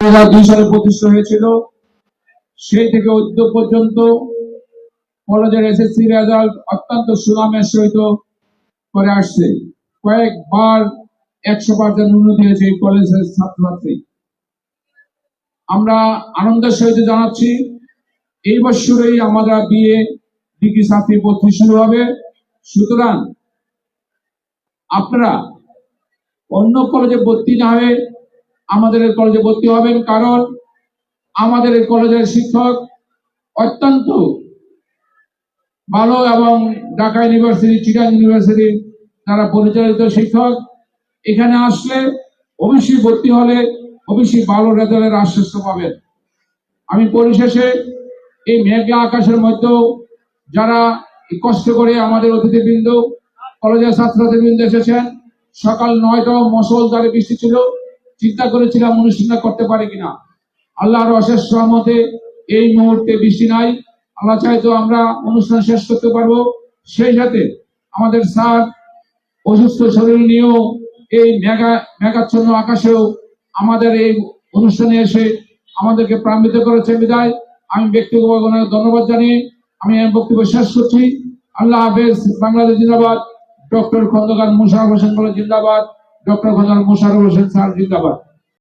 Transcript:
দুই প্রতিষ্ঠা হয়েছিল। সেই থেকে উদ্যোগ পর্যন্ত কলেজের এসএসসি রেজাল্ট অত্যন্ত সুনামের সহিত করে আসছে। কয়েকবার একশো পার্সেন্ট উন্নতি হয়েছে এই কলেজের ছাত্রছাত্রী। আমরা আনন্দের সহিত জানাচ্ছি, এই বছরেই আমরা বিয়ে ডিগ্রি ছাত্রী ভর্তি শুরু হবে। সুতরাং আপনারা অন্য কলেজে ভর্তি না হয়ে আমাদের এই কলেজে ভর্তি হবেন কারণ আমাদের এই কলেজের শিক্ষক অত্যন্ত ভালো এবং ঢাকা ইউনিভার্সিটি চিটাং ইউনিভার্সিটি যারা পরিচালিত শিক্ষক। এখানে আসলে অবশ্যই ভর্তি হলে অবশ্যই ভালো রেজাল্টের আশ্বাস পাবেন। আমি পরিশেষে এই মেঘলা আকাশের মধ্যেও যারা কষ্ট করে আমাদের অতিথিবৃন্দ কলেজের ছাত্রছাত্রীবৃন্দ এসেছেন, সকাল নয়টা মশলদারে বৃষ্টি ছিল। চিন্তা করেছিলাম অনুষ্ঠানটা করতে পারি কিনা। আল্লাহর অশেষ সহমতে এই মুহূর্তে বৃষ্টি নাই। আল্লাহ চাইতো আমরা অনুষ্ঠান শেষ করতে পারব। সেই সাথে আমাদের স্যার অসুস্থ শরীর নিয়েও এই মেঘা মেঘাচ্ছন্ন আকাশেও আমাদের এই অনুষ্ঠানে এসে আমাদেরকে প্রান্বিত করেছে। বিদায়। আমি ব্যক্তিগত ধন্যবাদ জানিয়ে আমি বক্তব্য শেষ করছি। আল্লাহ হাফেজ, বাংলাদেশ জিন্দাবাদ। ডক্টর খন্দকার মুশারফ হোসেন জিন্দাবাদ। ডক্টর মোশারুল হোসেন স্যার জিন্দাবাদ।